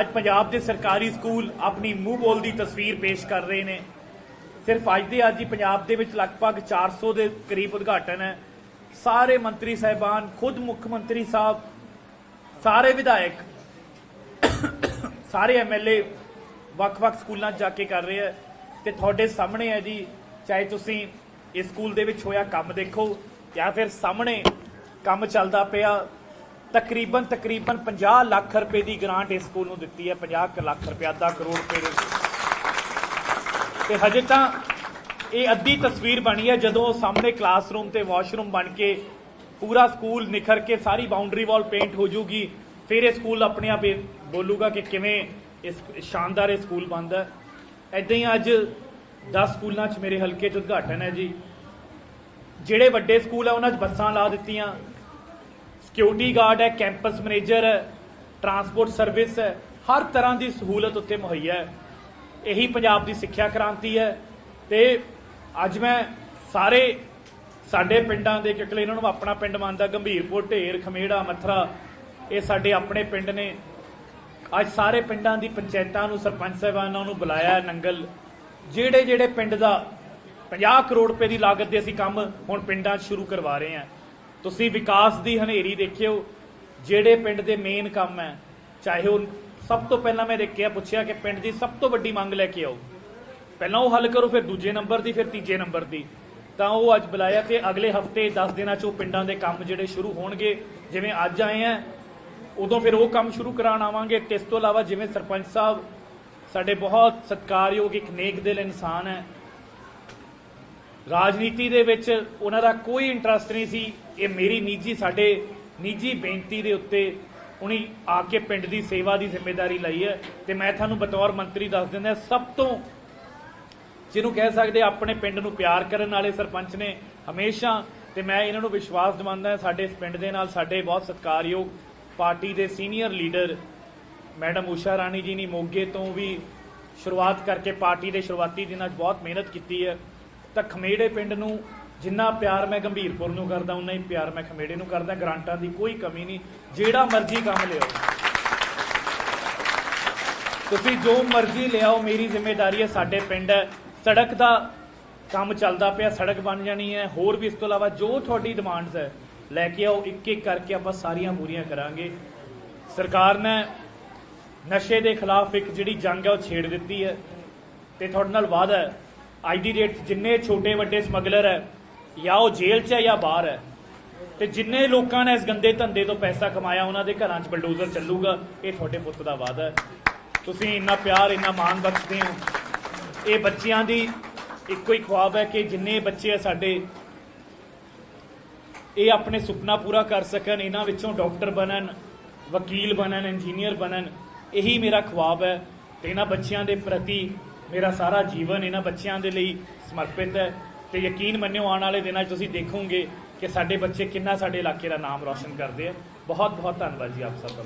ਅੱਜ ਪੰਜਾਬ ਦੇ ਸਰਕਾਰੀ ਸਕੂਲ ਆਪਣੀ ਮੂੰਹ ਬੋਲ ਦੀ ਤਸਵੀਰ ਪੇਸ਼ ਕਰ ਰਹੇ ਨੇ। ਸਿਰਫ ਅੱਜ ਦੇ ਅੱਜ ਹੀ ਪੰਜਾਬ ਦੇ ਵਿੱਚ ਲਗਭਗ 400 ਦੇ ਕਰੀਬ ਉਦਘਾਟਨ ਹੈ। ਸਾਰੇ ਮੰਤਰੀ ਸਾਹਿਬਾਨ, ਖੁਦ ਮੁੱਖ ਮੰਤਰੀ ਸਾਹਿਬ, ਸਾਰੇ ਵਿਧਾਇਕ, ਸਾਰੇ ਐਮਐਲਏ ਵੱਖ-ਵੱਖ ਸਕੂਲਾਂ 'ਚ ਜਾ ਕੇ ਕਰ ਰਹੇ ਆ ਤੇ ਤੁਹਾਡੇ ਸਾਹਮਣੇ ਹੈ ਜੀ, ਚਾਹੇ ਤੁਸੀਂ ਇਸ ਸਕੂਲ ਦੇ ਵਿੱਚ ਹੋਇਆ ਕੰਮ ਦੇਖੋ ਜਾਂ ਫਿਰ ਸਾਹਮਣੇ ਕੰਮ ਚੱਲਦਾ ਪਿਆ ਤਕਰੀਬਨ ਤਕਰੀਬਨ 50 ਲੱਖ ਰੁਪਏ ਦੀ ਗ੍ਰਾਂਟ ਇਸ ਸਕੂਲ ਨੂੰ ਦਿੱਤੀ ਹੈ 50 ਲੱਖ ਰੁਪਏ, ਅੱਧਾ ਕਰੋੜ ਰੁਪਏ ਦੇ ਤੇ ਹਜੇ ਤਾਂ ਇਹ ਅੱਧੀ ਤਸਵੀਰ ਬਣੀ ਹੈ, ਜਦੋਂ ਸਾਹਮਣੇ ਕਲਾਸਰੂਮ ਤੇ ਵਾਸ਼ਰੂਮ ਬਣ ਕੇ ਪੂਰਾ ਸਕੂਲ ਨਿਖਰ ਕੇ ਸਾਰੀ ਬਾਉਂਡਰੀ ਵਾਲ ਪੇਂਟ ਹੋ ਜਾਊਗੀ ਫਿਰ ਇਹ ਸਕੂਲ ਆਪਣੇ ਆਪ ਬੋਲੂਗਾ ਕਿ ਕਿਵੇਂ ਇਸ ਸ਼ਾਨਦਾਰ ਇਹ ਸਕੂਲ ਬਣਦਾ ਹੈ। ਐਦਾਂ ਹੀ ਅੱਜ 10 ਸਕੂਲਾਂ 'ਚ ਮੇਰੇ ਹਲਕੇ 'ਚ ਉਦਘਾਟਨ ਹੈ ਜੀ। ਜਿਹੜੇ ਵੱਡੇ ਸਕੂਲ ਆ, ਉਹਨਾਂ 'ਚ ਬੱਸਾਂ ਲਾ ਦਿੱਤੀਆਂ ਸਿਕਿਉਰਿਟੀ ਗਾਰਡ ਹੈ, ਕੈਂਪਸ ਮੈਨੇਜਰ ਹੈ, ਟਰਾਂਸਪੋਰਟ ਸਰਵਿਸ ਹੈ, ਹਰ ਤਰ੍ਹਾਂ ਦੀ ਸਹੂਲਤ ਉੱਥੇ ਮੁਹੱਈਆ ਹੈ। ਇਹੀ ਪੰਜਾਬ ਦੀ ਸਿੱਖਿਆ ਕ੍ਰਾਂਤੀ ਹੈ ਤੇ ਅੱਜ ਮੈਂ ਸਾਰੇ ਸਾਡੇ ਪਿੰਡਾਂ ਦੇ, ਕਿਉਂਕਿ ਇਹਨਾਂ ਨੂੰ ਆਪਣਾ ਪਿੰਡ ਮੰਨਦਾ, ਗੰਭੀਰਪੁਰ, ਢੇਰ, ਖਮੇੜਾ, ਮੱਥਰਾ, ਇਹ ਸਾਡੇ ਆਪਣੇ ਪਿੰਡ ਨੇ। ਅੱਜ ਸਾਰੇ ਪਿੰਡਾਂ ਦੀ ਪੰਚਾਇਤਾਂ ਨੂੰ, ਸਰਪੰਚ ਸਾਹਿਬਾਨਾਂ ਨੂੰ ਬੁਲਾਇਆ ਨੰਗਲ। ਜਿਹੜੇ ਜਿਹੜੇ ਪਿੰਡ ਦਾ 50 ਕਰੋੜ ਰੁਪਏ ਦੀ ਲਾਗਤ ਦੇ ਅਸੀਂ ਕੰਮ ਹੁਣ ਪਿੰਡਾਂ 'ਚ ਸ਼ੁਰੂ ਕਰਵਾ ਰਹੇ ਹਾਂ। ਤੁਸੀਂ ਵਿਕਾਸ ਦੀ ਹਨੇਰੀ ਦੇਖਿਓ, ਜਿਹੜੇ ਪਿੰਡ ਦੇ ਮੇਨ ਕੰਮ ਹੈ, ਚਾਹੇ ਉਹ ਸਭ ਤੋਂ ਪਹਿਲਾਂ ਮੈਂ ਦੇਖਿਆ, ਪੁੱਛਿਆ ਕਿ ਪਿੰਡ ਦੀ ਸਭ ਤੋਂ ਵੱਡੀ ਮੰਗ ਲੈ ਕੇ ਆਓ। ਪਹਿਲਾਂ ਉਹ ਹੱਲ ਕਰੋ, ਫਿਰ ਦੂਜੇ ਨੰਬਰ ਦੀ, ਫਿਰ ਤੀਜੇ ਨੰਬਰ ਦੀ। ਤਾਂ ਉਹ ਅੱਜ ਬੁਲਾਇਆ ਤੇ ਅਗਲੇ ਹਫ਼ਤੇ 10 ਦਿਨਾਂ 'ਚ ਉਹ ਪਿੰਡਾਂ ਦੇ ਕੰਮ ਜਿਹੜੇ ਸ਼ੁਰੂ ਹੋਣਗੇ, ਜਿਵੇਂ ਅੱਜ ਆਏ ਆ, ਉਦੋਂ ਫਿਰ ਉਹ ਕੰਮ ਸ਼ੁਰੂ ਕਰਾਉਣ ਆਵਾਂਗੇ। ਤੇ ਇਸ ਤੋਂ ਇਲਾਵਾ ਜਿਵੇਂ ਸਰਪੰਚ ਸਾਹਿਬ, ਸਾਡੇ ਬਹੁਤ ਸਤਿਕਾਰਯੋਗ ਇੱਕ ਨੇਕ ਦਿਲ ਇਨਸਾਨ ਹੈ ਰਾਜਨੀਤੀ ਦੇ ਵਿੱਚ ਉਹਨਾਂ ਦਾ ਕੋਈ ਇੰਟਰਸਟ ਨਹੀਂ ਸੀ। ਇਹ ਮੇਰੀ ਨਿੱਜੀ, ਸਾਡੇ ਨਿੱਜੀ ਬੇਨਤੀ ਦੇ ਉੱਤੇ ਉਹਨੇ ਆ ਕੇ ਪਿੰਡ ਦੀ ਸੇਵਾ ਦੀ ਜ਼ਿੰਮੇਵਾਰੀ ਲਈ ਹੈ ਤੇ ਮੈਂ ਤੁਹਾਨੂੰ ਬਤੌਰ ਮੰਤਰੀ ਦੱਸ ਦਿੰਦਾ, ਸਭ ਤੋਂ ਜਿਹਨੂੰ ਕਹਿ ਸਕਦੇ ਆਪਣੇ ਪਿੰਡ ਨੂੰ ਪਿਆਰ ਕਰਨ ਵਾਲੇ ਸਰਪੰਚ ਨੇ ਹਮੇਸ਼ਾ, ਤੇ ਮੈਂ ਇਹਨਾਂ ਨੂੰ ਵਿਸ਼ਵਾਸ ਦਿਵਾਉਂਦਾ ਸਾਡੇ ਇਸ ਪਿੰਡ ਦੇ ਨਾਲ ਸਾਡੇ ਬਹੁਤ ਸਤਿਕਾਰਯੋਗ ਪਾਰਟੀ ਦੇ senior leader madam Usha Rani ji ਨੇ ਮੋਗੇ ਤੋਂ ਵੀ ਸ਼ੁਰੂਆਤ ਕਰਕੇ ਪਾਰਟੀ ਦੇ ਸ਼ੁਰੂਆਤੀ ਦਿਨਾਂ 'ਚ ਬਹੁਤ ਮਿਹਨਤ ਕੀਤੀ ਹੈ। ਤਾਂ ਖਮੇੜੇ ਪਿੰਡ ਨੂੰ ਜਿੰਨਾ ਪਿਆਰ ਮੈਂ ਗੰਭੀਰਪੁਰ ਨੂੰ ਕਰਦਾ, ਉਨਾ ਹੀ ਪਿਆਰ ਮੈਂ ਖਮੇੜੇ ਨੂੰ ਕਰਦਾ। ਗ੍ਰਾਂਟਾਂ ਦੀ ਕੋਈ ਕਮੀ ਨਹੀਂ। ਜਿਹੜਾ ਮਰਜ਼ੀ ਕੰਮ ਲਿਓ ਤੁਸੀਂ ਜੋ ਮਰਜ਼ੀ ਲਿਆਓ, ਮੇਰੀ ਜ਼ਿੰਮੇਵਾਰੀ ਹੈ, ਸਾਡੇ ਪਿੰਡ ਹੈ ਸੜਕ ਦਾ ਕੰਮ ਚੱਲਦਾ ਪਿਆ, ਸੜਕ ਬਣ ਜਾਣੀ ਹੈ। ਹੋਰ ਵੀ ਇਸ ਤੋਂ ਇਲਾਵਾ ਜੋ ਤੁਹਾਡੀ ਡਿਮਾਂਡਸ ਹੈ, ਲੈ ਕੇ ਆਓ ਇੱਕ ਇੱਕ ਕਰਕੇ ਆਪਾਂ ਸਾਰੀਆਂ ਪੂਰੀਆਂ ਕਰਾਂਗੇ। ਸਰਕਾਰ ਨੇ ਨਸ਼ੇ ਦੇ ਖਿਲਾਫ ਇੱਕ ਜਿਹੜੀ ਜੰਗ ਹੈ, ਉਹ ਛੇੜ ਦਿੱਤੀ ਹੈ। ਤੇ ਤੁਹਾਡੇ ਨਾਲ ਵਾਅਦਾ ਹੈ ਅੱਜ ਦੀ ਡੇਟ 'ਚ ਜਿੰਨੇ ਛੋਟੇ ਵੱਡੇ ਸਮਗਲਰ ਹੈ, ਜਾਂ ਉਹ ਜੇਲ੍ਹ 'ਚ ਹੈ ਜਾਂ ਬਾਹਰ ਹੈ, ਤੇ ਜਿੰਨੇ ਲੋਕਾਂ ਨੇ ਇਸ ਗੰਦੇ ਧੰਦੇ ਤੋਂ ਪੈਸਾ ਕਮਾਇਆ, ਉਹਨਾਂ ਦੇ ਘਰਾਂ 'ਚ ਬਲਡੋਜ਼ਰ ਚੱਲੂਗਾ, ਇਹ ਤੁਹਾਡੇ ਪੁੱਤ ਦਾ ਵਾਅਦਾ ਹੈ। ਤੁਸੀਂ ਇੰਨਾ ਪਿਆਰ, ਇੰਨਾ ਮਾਣ ਬਖਸ਼ਦੇ ਹੋ। ਇਹ ਬੱਚਿਆਂ ਦੀ ਇੱਕੋ ਹੀ ਖੁਆਬ ਹੈ ਕਿ ਜਿੰਨੇ ਬੱਚੇ ਆ ਸਾਡੇ, ਇਹ ਆਪਣੇ ਸੁਪਨਾ ਪੂਰਾ ਕਰ ਸਕਣ, ਇਹਨਾਂ ਵਿੱਚੋਂ ਡਾਕਟਰ ਬਣਨ, ਵਕੀਲ ਬਣਨ, ਇੰਜੀਨੀਅਰ ਬਣਨ, ਇਹੀ ਮੇਰਾ ਖੁਆਬ ਹੈ। ਤੇ ਇਹਨਾਂ ਬੱਚਿਆਂ ਦੇ ਪ੍ਰਤੀ ਮੇਰਾ ਸਾਰਾ ਜੀਵਨ ਇਹਨਾਂ ਬੱਚਿਆਂ ਦੇ ਲਈ ਸਮਰਪਿਤ ਹੈ ਤੇ ਯਕੀਨ ਮੰਨਿਓ, ਆਉਣ ਵਾਲੇ ਦਿਨਾਂ 'ਚ ਤੁਸੀਂ ਦੇਖੋਗੇ ਕਿ ਸਾਡੇ ਬੱਚੇ ਕਿੰਨਾ ਸਾਡੇ ਇਲਾਕੇ ਦਾ ਨਾਮ ਰੌਸ਼ਨ ਕਰਦੇ ਆ। ਬਹੁਤ ਬਹੁਤ ਧੰਨਵਾਦ ਜੀ ਆਪ ਸਭ ਦਾ।